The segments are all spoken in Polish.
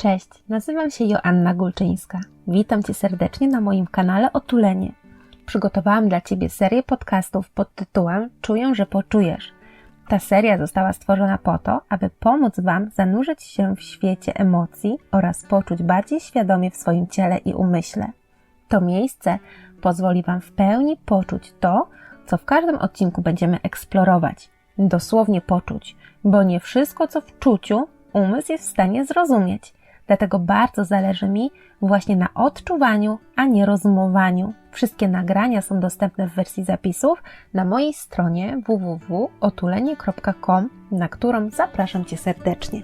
Cześć, nazywam się Joanna Gulczyńska. Witam Cię serdecznie na moim kanale Otulenie. Przygotowałam dla Ciebie serię podcastów pod tytułem Czuję, że poczujesz. Ta seria została stworzona po to, aby pomóc Wam zanurzyć się w świecie emocji oraz poczuć bardziej świadomie w swoim ciele i umyśle. To miejsce pozwoli Wam w pełni poczuć to, co w każdym odcinku będziemy eksplorować. Dosłownie poczuć, bo nie wszystko, co w czuciu, umysł jest w stanie zrozumieć. Dlatego bardzo zależy mi właśnie na odczuwaniu, a nie rozumowaniu. Wszystkie nagrania są dostępne w wersji zapisów na mojej stronie www.otulenie.com, na którą zapraszam Cię serdecznie.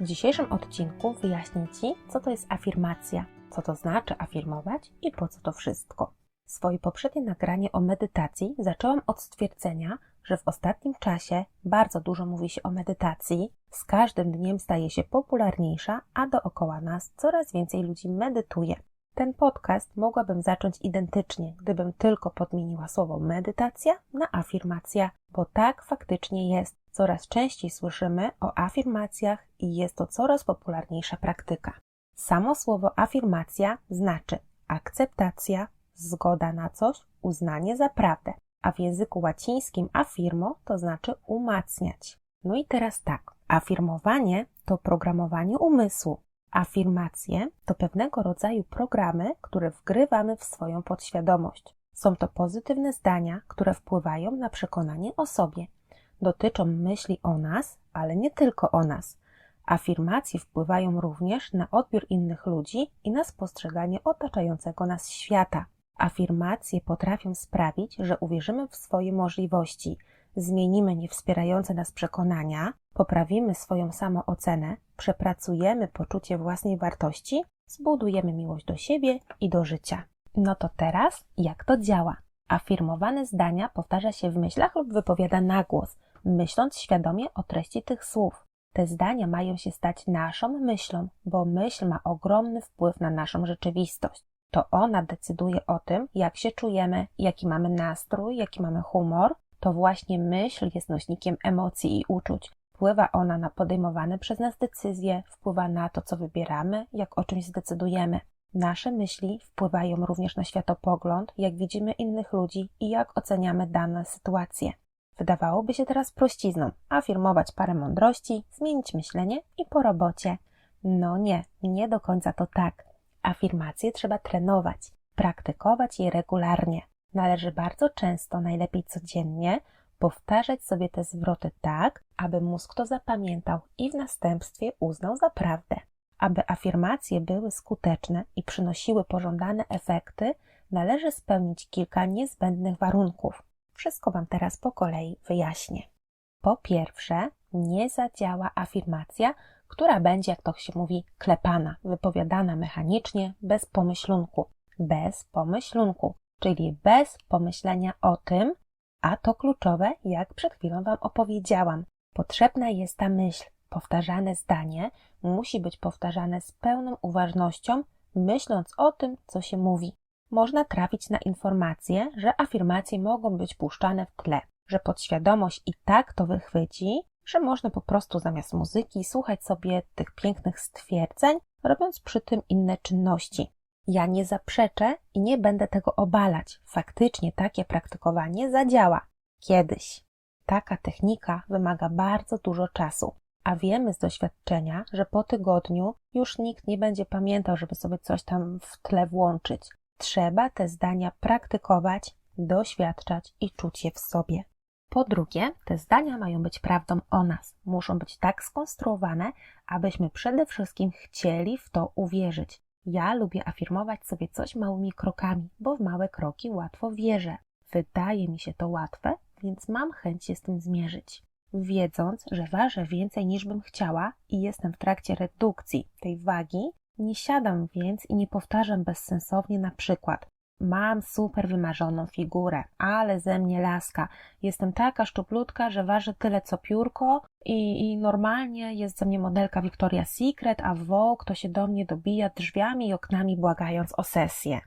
W dzisiejszym odcinku wyjaśnię Ci, co to jest afirmacja, co to znaczy afirmować i po co to wszystko. Swoje poprzednie nagranie o medytacji zaczęłam od stwierdzenia, że w ostatnim czasie bardzo dużo mówi się o medytacji, z każdym dniem staje się popularniejsza, a dookoła nas coraz więcej ludzi medytuje. Ten podcast mogłabym zacząć identycznie, gdybym tylko podmieniła słowo medytacja na afirmacja, bo tak faktycznie jest. Coraz częściej słyszymy o afirmacjach i jest to coraz popularniejsza praktyka. Samo słowo afirmacja znaczy akceptacja, zgoda na coś, uznanie za prawdę, a w języku łacińskim affirmo to znaczy umacniać. No i teraz tak, afirmowanie to programowanie umysłu. Afirmacje to pewnego rodzaju programy, które wgrywamy w swoją podświadomość. Są to pozytywne zdania, które wpływają na przekonanie o sobie. Dotyczą myśli o nas, ale nie tylko o nas. Afirmacje wpływają również na odbiór innych ludzi i na spostrzeganie otaczającego nas świata. Afirmacje potrafią sprawić, że uwierzymy w swoje możliwości, zmienimy niewspierające nas przekonania, poprawimy swoją samoocenę, przepracujemy poczucie własnej wartości, zbudujemy miłość do siebie i do życia. No to teraz, jak to działa? Afirmowane zdania powtarza się w myślach lub wypowiada na głos, myśląc świadomie o treści tych słów. Te zdania mają się stać naszą myślą, bo myśl ma ogromny wpływ na naszą rzeczywistość to ona decyduje o tym, jak się czujemy, jaki mamy nastrój, jaki mamy humor. To właśnie myśl jest nośnikiem emocji i uczuć. Wpływa ona na podejmowane przez nas decyzje, wpływa na to, co wybieramy, jak o czymś zdecydujemy. Nasze myśli wpływają również na światopogląd, jak widzimy innych ludzi i jak oceniamy dane sytuacje. Wydawałoby się teraz prościzną afirmować parę mądrości, zmienić myślenie i po robocie. No nie, nie do końca to tak. Afirmacje trzeba trenować, praktykować je regularnie. Należy bardzo często, najlepiej codziennie, powtarzać sobie te zwroty tak, aby mózg to zapamiętał i w następstwie uznał za prawdę. Aby afirmacje były skuteczne i przynosiły pożądane efekty, należy spełnić kilka niezbędnych warunków. Wszystko Wam teraz po kolei wyjaśnię. Po pierwsze, nie zadziała afirmacja, która będzie, jak to się mówi, klepana, wypowiadana mechanicznie, bez pomyślunku. Bez pomyślunku, czyli bez pomyślenia o tym, a to kluczowe, jak przed chwilą Wam opowiedziałam. Potrzebna jest ta myśl. Powtarzane zdanie musi być powtarzane z pełną uważnością, myśląc o tym, co się mówi. Można trafić na informację, że afirmacje mogą być puszczane w tle, że podświadomość i tak to wychwyci, że można po prostu zamiast muzyki słuchać sobie tych pięknych stwierdzeń, robiąc przy tym inne czynności. Ja nie zaprzeczę i nie będę tego obalać. Faktycznie takie praktykowanie zadziała. Kiedyś. Taka technika wymaga bardzo dużo czasu, a wiemy z doświadczenia, że po tygodniu już nikt nie będzie pamiętał, żeby sobie coś tam w tle włączyć. Trzeba te zdania praktykować, doświadczać i czuć je w sobie. Po drugie, te zdania mają być prawdą o nas. Muszą być tak skonstruowane, abyśmy przede wszystkim chcieli w to uwierzyć. Ja lubię afirmować sobie coś małymi krokami, bo w małe kroki łatwo wierzę. Wydaje mi się to łatwe, więc mam chęć się z tym zmierzyć. Wiedząc, że ważę więcej niż bym chciała i jestem w trakcie redukcji tej wagi, nie siadam więc i nie powtarzam bezsensownie na przykład Mam super wymarzoną figurę, ale ze mnie laska. Jestem taka szczuplutka, że waży tyle co piórko i, i normalnie jest ze mnie modelka Victoria's Secret, a Vogue to się do mnie dobija drzwiami i oknami błagając o sesję.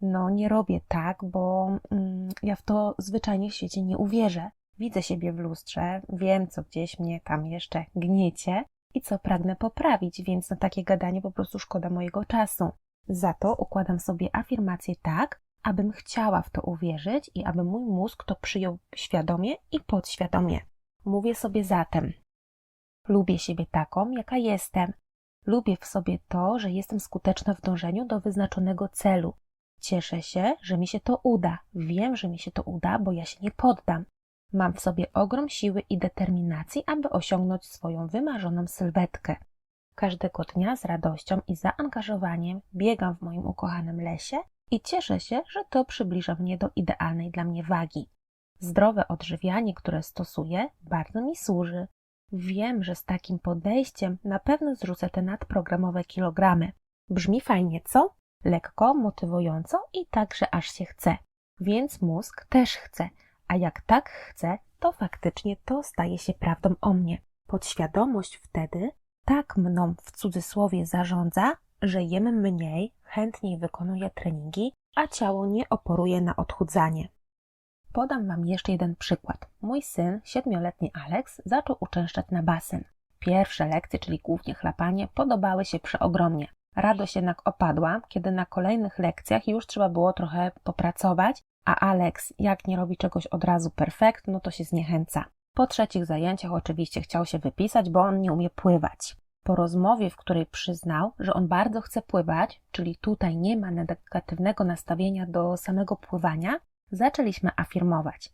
No nie robię tak, bo mm, ja w to zwyczajnie w świecie nie uwierzę. Widzę siebie w lustrze, wiem co gdzieś mnie tam jeszcze gniecie i co pragnę poprawić, więc na takie gadanie po prostu szkoda mojego czasu. Za to układam sobie afirmacje tak, abym chciała w to uwierzyć i aby mój mózg to przyjął świadomie i podświadomie. Mówię sobie zatem: Lubię siebie taką, jaka jestem. Lubię w sobie to, że jestem skuteczna w dążeniu do wyznaczonego celu. Cieszę się, że mi się to uda. Wiem, że mi się to uda, bo ja się nie poddam. Mam w sobie ogrom siły i determinacji, aby osiągnąć swoją wymarzoną sylwetkę. Każdego dnia z radością i zaangażowaniem biegam w moim ukochanym lesie i cieszę się, że to przybliża mnie do idealnej dla mnie wagi. Zdrowe odżywianie, które stosuję, bardzo mi służy. Wiem, że z takim podejściem na pewno zrzucę te nadprogramowe kilogramy. Brzmi fajnie, co? Lekko, motywująco i także aż się chce. Więc mózg też chce, a jak tak chce, to faktycznie to staje się prawdą o mnie. Podświadomość wtedy tak mną w cudzysłowie zarządza, że jem mniej, chętniej wykonuję treningi, a ciało nie oporuje na odchudzanie. Podam Wam jeszcze jeden przykład. Mój syn, siedmioletni Alex, zaczął uczęszczać na basen. Pierwsze lekcje, czyli głównie chlapanie, podobały się przeogromnie. Radość jednak opadła, kiedy na kolejnych lekcjach już trzeba było trochę popracować, a Alex, jak nie robi czegoś od razu perfekt, no to się zniechęca. Po trzecich zajęciach oczywiście chciał się wypisać, bo on nie umie pływać. Po rozmowie, w której przyznał, że on bardzo chce pływać, czyli tutaj nie ma negatywnego nastawienia do samego pływania, zaczęliśmy afirmować.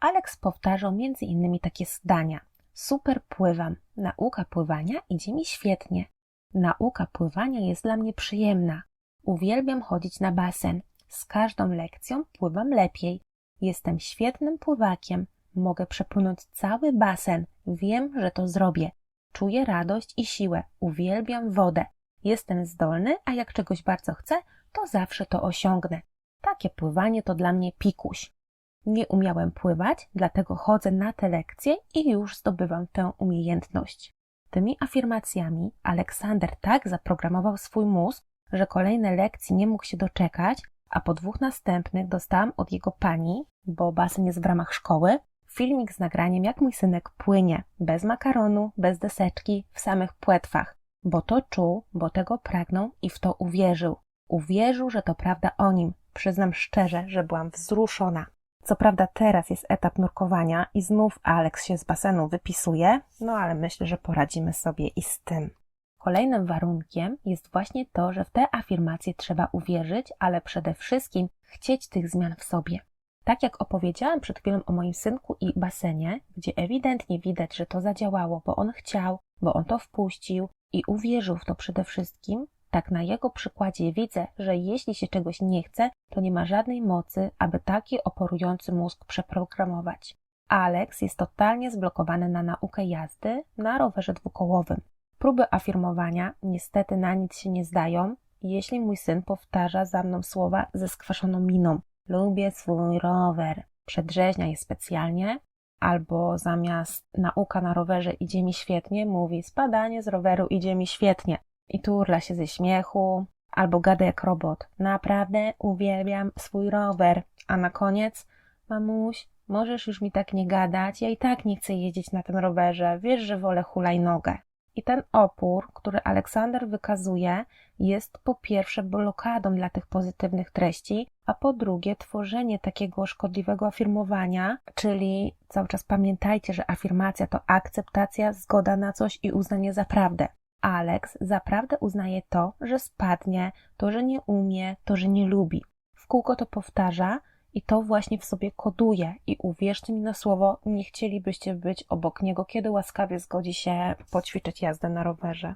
Alex powtarzał między innymi takie zdania: Super pływam, nauka pływania idzie mi świetnie. Nauka pływania jest dla mnie przyjemna. Uwielbiam chodzić na basen. Z każdą lekcją pływam lepiej. Jestem świetnym pływakiem. Mogę przepłynąć cały basen. Wiem, że to zrobię. Czuję radość i siłę. Uwielbiam wodę. Jestem zdolny, a jak czegoś bardzo chcę, to zawsze to osiągnę. Takie pływanie to dla mnie pikuś. Nie umiałem pływać, dlatego chodzę na te lekcje i już zdobywam tę umiejętność. Tymi afirmacjami Aleksander tak zaprogramował swój mózg, że kolejne lekcji nie mógł się doczekać, a po dwóch następnych dostałam od jego pani, bo basen jest w ramach szkoły, filmik z nagraniem, jak mój synek płynie, bez makaronu, bez deseczki, w samych płetwach, bo to czuł, bo tego pragnął i w to uwierzył. Uwierzył, że to prawda o nim. Przyznam szczerze, że byłam wzruszona. Co prawda teraz jest etap nurkowania i znów Alex się z basenu wypisuje, no ale myślę, że poradzimy sobie i z tym. Kolejnym warunkiem jest właśnie to, że w te afirmacje trzeba uwierzyć, ale przede wszystkim chcieć tych zmian w sobie. Tak jak opowiedziałam przed chwilą o moim synku i basenie, gdzie ewidentnie widać, że to zadziałało, bo on chciał, bo on to wpuścił i uwierzył w to przede wszystkim, tak na jego przykładzie widzę, że jeśli się czegoś nie chce, to nie ma żadnej mocy, aby taki oporujący mózg przeprogramować. Alex jest totalnie zblokowany na naukę jazdy na rowerze dwukołowym. Próby afirmowania niestety na nic się nie zdają, jeśli mój syn powtarza za mną słowa ze skwaszoną miną. Lubię swój rower. Przedrzeźnia je specjalnie, albo zamiast nauka na rowerze idzie mi świetnie, mówi spadanie z roweru idzie mi świetnie i turla się ze śmiechu, albo gada jak robot. Naprawdę uwielbiam swój rower. A na koniec, mamuś, możesz już mi tak nie gadać, ja i tak nie chcę jeździć na tym rowerze, wiesz, że wolę hulajnogę. I ten opór, który Aleksander wykazuje, jest po pierwsze blokadą dla tych pozytywnych treści, a po drugie tworzenie takiego szkodliwego afirmowania, czyli cały czas pamiętajcie, że afirmacja to akceptacja, zgoda na coś i uznanie za prawdę. Alex zaprawdę uznaje to, że spadnie, to, że nie umie, to, że nie lubi. W kółko to powtarza i to właśnie w sobie koduje. I uwierzcie mi na słowo, nie chcielibyście być obok niego, kiedy łaskawie zgodzi się poćwiczyć jazdę na rowerze.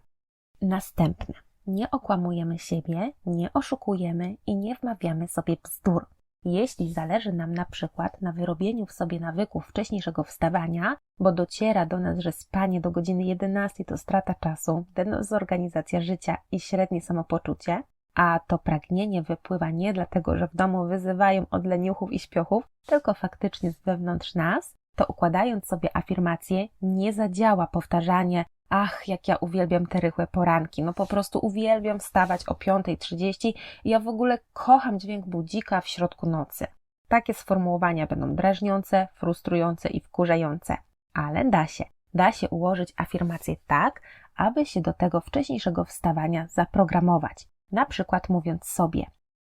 Następne. Nie okłamujemy siebie, nie oszukujemy i nie wmawiamy sobie bzdur. Jeśli zależy nam na przykład na wyrobieniu w sobie nawyków wcześniejszego wstawania, bo dociera do nas, że spanie do godziny 11 to strata czasu, dezorganizacja życia i średnie samopoczucie, a to pragnienie wypływa nie dlatego, że w domu wyzywają od leniuchów i śpiochów, tylko faktycznie z wewnątrz nas, to układając sobie afirmacje, nie zadziała powtarzanie Ach, jak ja uwielbiam te rychłe poranki. No po prostu uwielbiam wstawać o 5.30 i ja w ogóle kocham dźwięk budzika w środku nocy. Takie sformułowania będą drażniące, frustrujące i wkurzające. Ale da się. Da się ułożyć afirmacje tak, aby się do tego wcześniejszego wstawania zaprogramować. Na przykład mówiąc sobie: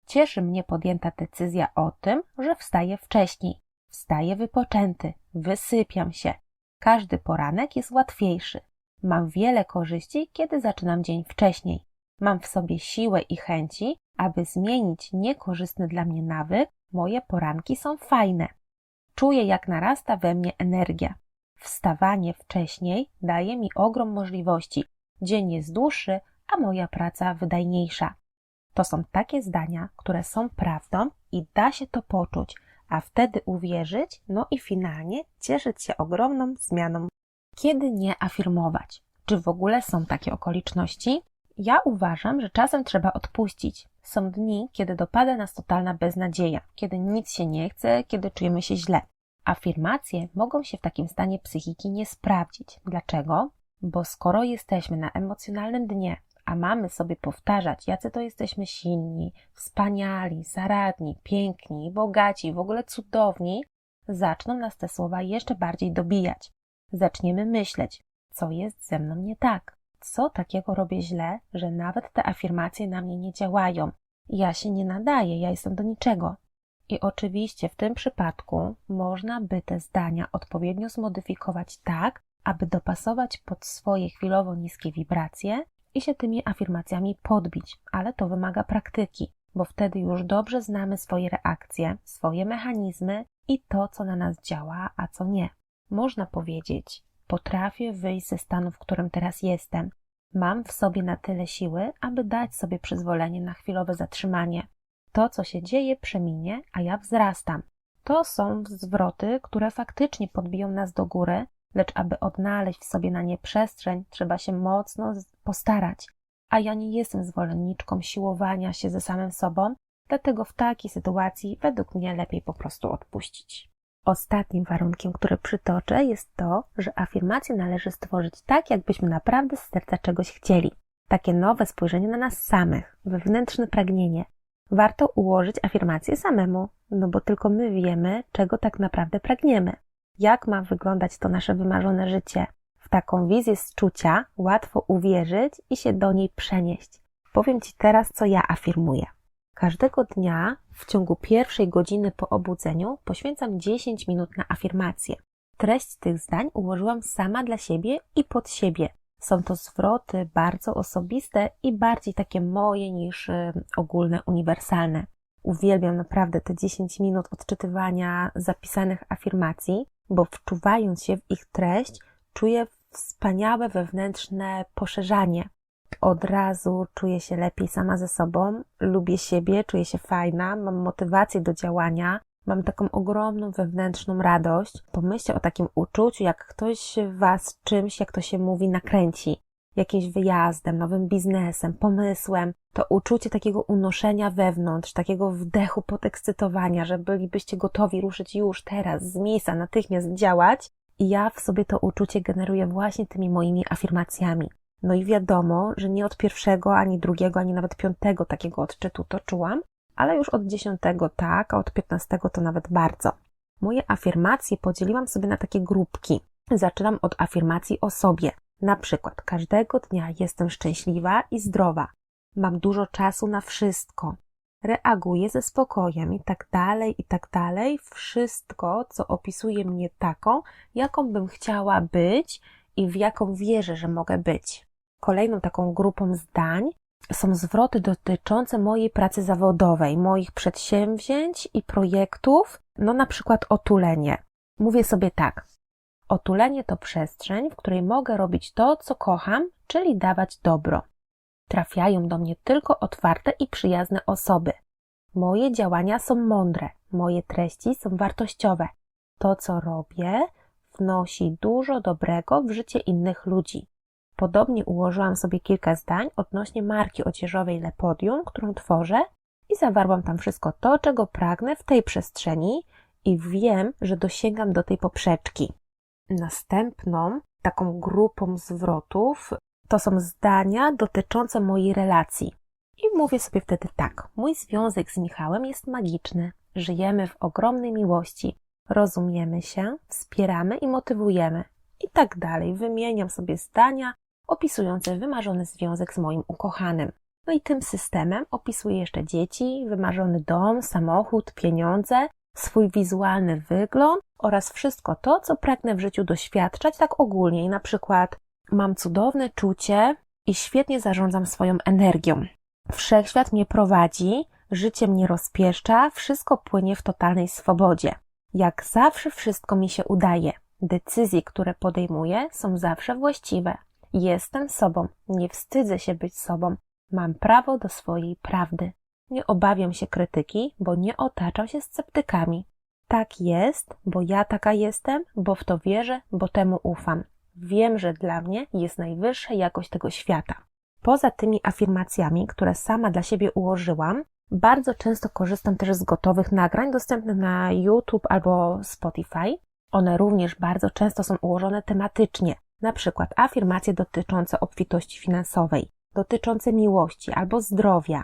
Cieszy mnie podjęta decyzja o tym, że wstaję wcześniej. Wstaję wypoczęty, wysypiam się. Każdy poranek jest łatwiejszy. Mam wiele korzyści, kiedy zaczynam dzień wcześniej. Mam w sobie siłę i chęci, aby zmienić niekorzystny dla mnie nawyk. Moje poranki są fajne. Czuję, jak narasta we mnie energia. Wstawanie wcześniej daje mi ogrom możliwości. Dzień jest dłuższy, a moja praca wydajniejsza. To są takie zdania, które są prawdą i da się to poczuć, a wtedy uwierzyć, no i finalnie cieszyć się ogromną zmianą. Kiedy nie afirmować? Czy w ogóle są takie okoliczności? Ja uważam, że czasem trzeba odpuścić. Są dni, kiedy dopada nas totalna beznadzieja, kiedy nic się nie chce, kiedy czujemy się źle. Afirmacje mogą się w takim stanie psychiki nie sprawdzić. Dlaczego? Bo skoro jesteśmy na emocjonalnym dnie, a mamy sobie powtarzać, jacy to jesteśmy silni, wspaniali, zaradni, piękni, bogaci, w ogóle cudowni, zaczną nas te słowa jeszcze bardziej dobijać. Zaczniemy myśleć, co jest ze mną nie tak, co takiego robię źle, że nawet te afirmacje na mnie nie działają. Ja się nie nadaję, ja jestem do niczego. I oczywiście w tym przypadku można by te zdania odpowiednio zmodyfikować tak, aby dopasować pod swoje chwilowo niskie wibracje i się tymi afirmacjami podbić, ale to wymaga praktyki, bo wtedy już dobrze znamy swoje reakcje, swoje mechanizmy i to, co na nas działa, a co nie. Można powiedzieć, potrafię wyjść ze stanu, w którym teraz jestem. Mam w sobie na tyle siły, aby dać sobie przyzwolenie na chwilowe zatrzymanie. To, co się dzieje, przeminie, a ja wzrastam. To są zwroty, które faktycznie podbiją nas do góry, lecz aby odnaleźć w sobie na nie przestrzeń, trzeba się mocno postarać. A ja nie jestem zwolenniczką siłowania się ze samym sobą, dlatego w takiej sytuacji według mnie lepiej po prostu odpuścić. Ostatnim warunkiem, który przytoczę, jest to, że afirmacje należy stworzyć tak, jakbyśmy naprawdę z serca czegoś chcieli. Takie nowe spojrzenie na nas samych, wewnętrzne pragnienie. Warto ułożyć afirmacje samemu, no bo tylko my wiemy, czego tak naprawdę pragniemy jak ma wyglądać to nasze wymarzone życie. W taką wizję z czucia łatwo uwierzyć i się do niej przenieść. Powiem Ci teraz, co ja afirmuję. Każdego dnia w ciągu pierwszej godziny po obudzeniu poświęcam 10 minut na afirmację. Treść tych zdań ułożyłam sama dla siebie i pod siebie. Są to zwroty bardzo osobiste i bardziej takie moje niż y, ogólne, uniwersalne. Uwielbiam naprawdę te 10 minut odczytywania zapisanych afirmacji, bo wczuwając się w ich treść, czuję wspaniałe wewnętrzne poszerzanie. Od razu czuję się lepiej sama ze sobą, lubię siebie, czuję się fajna, mam motywację do działania, mam taką ogromną wewnętrzną radość. Pomyślcie o takim uczuciu, jak ktoś was czymś, jak to się mówi, nakręci jakimś wyjazdem, nowym biznesem, pomysłem, to uczucie takiego unoszenia wewnątrz, takiego wdechu podekscytowania, że bylibyście gotowi ruszyć już teraz, z miejsca, natychmiast działać. I ja w sobie to uczucie generuję właśnie tymi moimi afirmacjami. No i wiadomo, że nie od pierwszego, ani drugiego, ani nawet piątego takiego odczytu to czułam, ale już od dziesiątego tak, a od piętnastego to nawet bardzo. Moje afirmacje podzieliłam sobie na takie grupki. Zaczynam od afirmacji o sobie. Na przykład, każdego dnia jestem szczęśliwa i zdrowa, mam dużo czasu na wszystko, reaguję ze spokojem i tak dalej, i tak dalej. Wszystko, co opisuje mnie taką, jaką bym chciała być i w jaką wierzę, że mogę być. Kolejną taką grupą zdań są zwroty dotyczące mojej pracy zawodowej, moich przedsięwzięć i projektów, no na przykład otulenie. Mówię sobie tak: Otulenie to przestrzeń, w której mogę robić to, co kocham, czyli dawać dobro. Trafiają do mnie tylko otwarte i przyjazne osoby. Moje działania są mądre, moje treści są wartościowe. To, co robię, wnosi dużo dobrego w życie innych ludzi. Podobnie ułożyłam sobie kilka zdań odnośnie marki odzieżowej Lepodium, którą tworzę i zawarłam tam wszystko to, czego pragnę w tej przestrzeni i wiem, że dosięgam do tej poprzeczki. Następną taką grupą zwrotów to są zdania dotyczące mojej relacji. I mówię sobie wtedy tak: Mój związek z Michałem jest magiczny. Żyjemy w ogromnej miłości. Rozumiemy się, wspieramy i motywujemy. i tak dalej. Wymieniam sobie zdania opisujące wymarzony związek z moim ukochanym. No i tym systemem opisuję jeszcze dzieci, wymarzony dom, samochód, pieniądze, swój wizualny wygląd oraz wszystko to, co pragnę w życiu doświadczać tak ogólnie. Na przykład mam cudowne czucie i świetnie zarządzam swoją energią. Wszechświat mnie prowadzi, życie mnie rozpieszcza, wszystko płynie w totalnej swobodzie. Jak zawsze wszystko mi się udaje. Decyzje, które podejmuję, są zawsze właściwe. Jestem sobą, nie wstydzę się być sobą, mam prawo do swojej prawdy. Nie obawiam się krytyki, bo nie otaczam się sceptykami. Tak jest, bo ja taka jestem, bo w to wierzę, bo temu ufam. Wiem, że dla mnie jest najwyższa jakość tego świata. Poza tymi afirmacjami, które sama dla siebie ułożyłam, bardzo często korzystam też z gotowych nagrań dostępnych na YouTube albo Spotify. One również bardzo często są ułożone tematycznie, na przykład afirmacje dotyczące obfitości finansowej, dotyczące miłości albo zdrowia.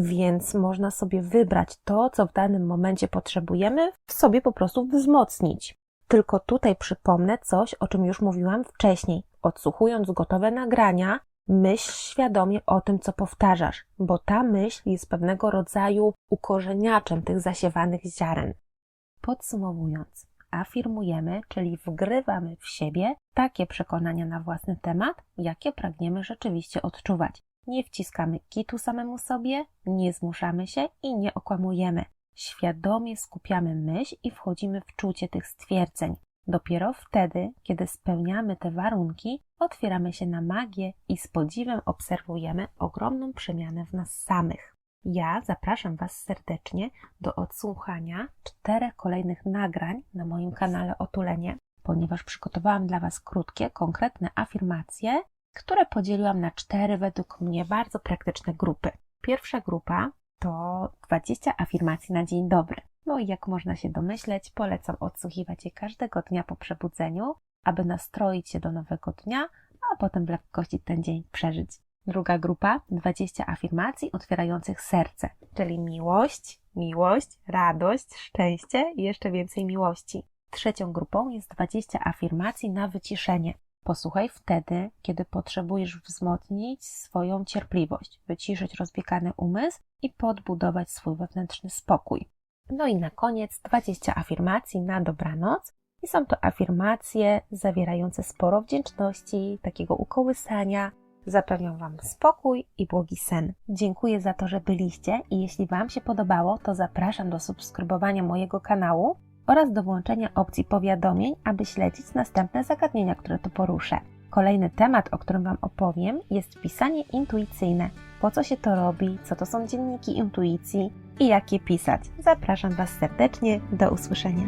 Więc można sobie wybrać to, co w danym momencie potrzebujemy, w sobie po prostu wzmocnić. Tylko tutaj przypomnę coś, o czym już mówiłam wcześniej. Odsłuchując gotowe nagrania, myśl świadomie o tym, co powtarzasz, bo ta myśl jest pewnego rodzaju ukorzeniaczem tych zasiewanych ziaren. Podsumowując, afirmujemy, czyli wgrywamy w siebie takie przekonania na własny temat, jakie pragniemy rzeczywiście odczuwać. Nie wciskamy kitu samemu sobie, nie zmuszamy się i nie okłamujemy. Świadomie skupiamy myśl i wchodzimy w czucie tych stwierdzeń. Dopiero wtedy, kiedy spełniamy te warunki, otwieramy się na magię i z podziwem obserwujemy ogromną przemianę w nas samych. Ja zapraszam Was serdecznie do odsłuchania czterech kolejnych nagrań na moim kanale Otulenie, ponieważ przygotowałam dla Was krótkie, konkretne afirmacje, które podzieliłam na cztery według mnie bardzo praktyczne grupy. Pierwsza grupa to 20 afirmacji na dzień dobry. No i jak można się domyśleć, polecam odsłuchiwać je każdego dnia po przebudzeniu, aby nastroić się do nowego dnia, a potem w lekkości ten dzień przeżyć. Druga grupa 20 afirmacji otwierających serce, czyli miłość, miłość, radość, szczęście i jeszcze więcej miłości. Trzecią grupą jest 20 afirmacji na wyciszenie. Posłuchaj wtedy, kiedy potrzebujesz wzmocnić swoją cierpliwość, wyciszyć rozbiegany umysł i podbudować swój wewnętrzny spokój. No i na koniec 20 afirmacji na dobranoc. I są to afirmacje zawierające sporo wdzięczności, takiego ukołysania. Zapewniam Wam spokój i błogi sen. Dziękuję za to, że byliście i jeśli Wam się podobało, to zapraszam do subskrybowania mojego kanału oraz do włączenia opcji powiadomień, aby śledzić następne zagadnienia, które tu poruszę. Kolejny temat, o którym Wam opowiem, jest pisanie intuicyjne. Po co się to robi, co to są dzienniki intuicji i jak je pisać. Zapraszam Was serdecznie, do usłyszenia.